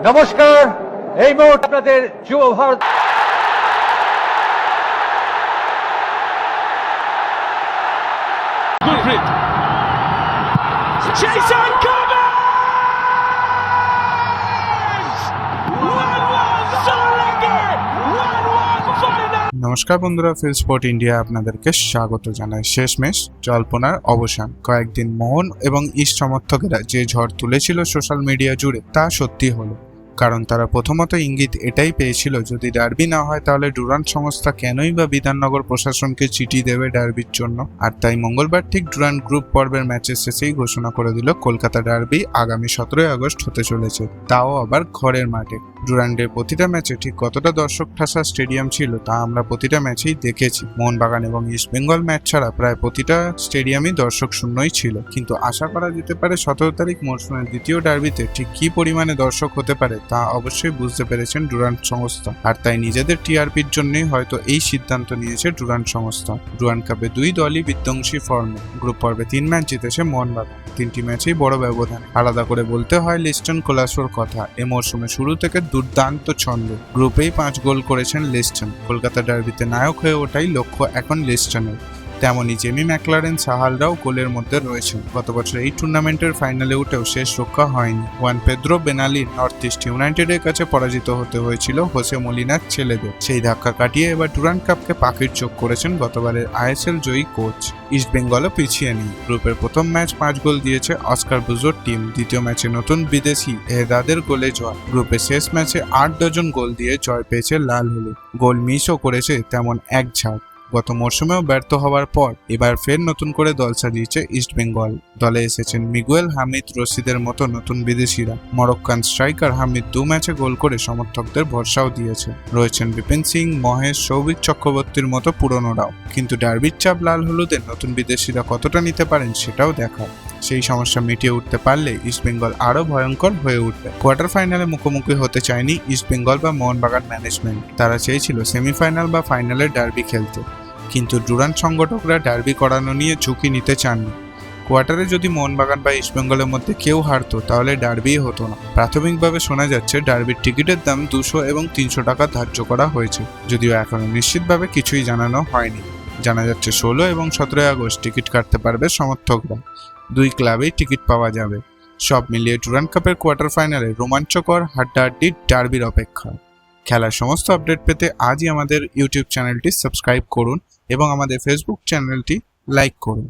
নমস্কার এই মুহূর্তে আপনাদের যুব Bharat Jason Cummings! 1-1 Solingir! 1-1 final! নমস্কার বন্ধুরা ফিল স্পোর্ট ইন্ডিয়া আপনাদেরকে স্বাগত জানাই শেষমেশ জল্পনার অবসান কয়েকদিন মোহন এবং ইস্ট সমর্থকেরা যে ঝড় তুলেছিল সোশ্যাল মিডিয়া জুড়ে তা সত্যি হলো কারণ তারা প্রথমত ইঙ্গিত এটাই পেয়েছিল, যদি ডার্বি না হয় তাহলে ডুরান্ট সংস্থা কেনই বা বিধাননগর প্রশাসনকে চিঠি দেবে ডার্বির জন্য? আর তাই মঙ্গলবার ঠিক ডুরান্ট গ্রুপ পর্বের ম্যাচের শেষেই ঘোষণা করে দিল, কলকাতা ডার্বি আগামী সতেরোই আগস্ট হতে চলেছে, তাও আবার ঘরের মাঠে। ডুরান্ডের প্রতিটা ম্যাচে ঠিক কতটা দর্শক ঠাসা স্টেডিয়াম ছিল তা আমরা প্রতিটা ম্যাচেই দেখেছি। মোহনবাগান এবং ইস্টবেঙ্গল ম্যাচ ছাড়া প্রায় প্রতিটা স্টেডিয়ামই দর্শক শূন্যই ছিল। কিন্তু আশা করা যেতে পারে সতেরো তারিখ মরশুমের দ্বিতীয় ডার্বিতে ঠিক কী পরিমাণে দর্শক হতে পারে তা অবশ্যই বুঝতে পেরেছেন ডুরান্ড সংস্থা। আর তাই নিজেদের টিআরপির জন্যই হয়তো এই সিদ্ধান্ত নিয়েছে ডুরান্ড সংস্থা। ডুরান্ট কাপে দুই দলই বিধ্বংসী ফর্মে। গ্রুপ পর্বে তিন ম্যাচ জিতেছে মোহনবাগান। তিনটি ম্যাচেই বড় ব্যবধান। আলাদা করে বলতে হয় লিস্টন কোলাসোর কথা। এ মরশুমে শুরু থেকে দুর্দান্ত ছন্দ। গ্রুপেই পাঁচ গোল করেছেন লিস্টন। কলকাতা ডার্বিতে নায়ক হয়ে ওঠাই লক্ষ্য এখন লিস্টনের। তেমনই জেমি ম্যাকলারেন সাহালরাও গোলের মধ্যে রয়েছেন। গত বছর এই টুর্নামেন্টের ফাইনালে উঠেও শেষ রক্ষা হয়নি। ওয়ান পেদ্রো বেনালির ইস্ট ইউনাইটেডের কাছে পরাজিত হতে হয়েছিল হোসে মলিনার ছেলেদের। সেই ধাক্কা কাটিয়ে এবার ডুরান্ট কাপকে পাখির চোখ করেছেন গতবারের আইএসএল জয়ী কোচ। ইস্ট বেঙ্গলও পিছিয়ে নেই। গ্রুপের প্রথম ম্যাচ পাঁচ গোল দিয়েছে অস্কার বুজোর টিম। দ্বিতীয় ম্যাচে নতুন বিদেশি এহদাদের গোলে জয়। গ্রুপের শেষ ম্যাচে আট ডজন গোল দিয়ে জয় পেয়েছে লাল হলুদ। গোল মিসও করেছে তেমন এক ঝাঁক। গত মরশুমেও ব্যর্থ হওয়ার পর এবার ফের নতুন করে দল সাজিয়েছে ইস্ট বেঙ্গল। দলে এসেছেন মিগুয়েল, হামিদ, রশিদের মতো নতুন বিদেশিরা। মরক্কান স্ট্রাইকার হামিদ দু ম্যাচে গোল করে সমর্থকদের ভরসাও দিয়েছে। রয়েছেন বিপিন সিং, মহেশ, সৌভিক চক্রবর্তীর মতো পুরনোরাও। কিন্তু ডার্বির চাপ লাল হলুদের নতুন বিদেশিরা কতটা নিতে পারেন সেটাও দেখার। সেই সমস্যা মিটিয়ে উঠতে পারলে ইস্টবেঙ্গল আরও ভয়ঙ্কর হয়ে উঠবে। কোয়ার্টার ফাইনালে মুখোমুখি হতে চায়নি ইস্টবেঙ্গল বা মোহনবাগান ম্যানেজমেন্ট। তারা চেয়েছিল সেমিফাইনাল বা ফাইনালের ডার্বি খেলতে। কিন্তু ডুরান্ট সংগঠকরা ডার্বি করানো নিয়ে ঝুঁকি নিতে চাননি। কোয়ার্টারে যদি মোহনবাগান বা ইস্টবেঙ্গলের মধ্যে কেউ হারতো, তাহলে ডার্বি হতো না। প্রাথমিকভাবে শোনা যাচ্ছে, ডার্বির টিকিটের দাম দুশো এবং তিনশো টাকা ধার্য করা হয়েছে, যদিও এখনও নিশ্চিতভাবে কিছুই জানানো হয়নি। জানা যাচ্ছে, ষোলো এবং সতেরোই আগস্ট টিকিট কাটতে পারবে সমর্থকরা। দুই ক্লাবেই টিকিট পাওয়া যাবে। সব মিলিয়ে ডুরান্ট কাপের কোয়ার্টার ফাইনালে রোমাঞ্চকর হাড্ডাহাড্ডি ডার্বির অপেক্ষা। খেলার সমস্ত আপডেট পেতে আজই আমাদের ইউটিউব চ্যানেলটি সাবস্ক্রাইব করুন এবং আমাদের ফেসবুক চ্যানেলটি লাইক করুন।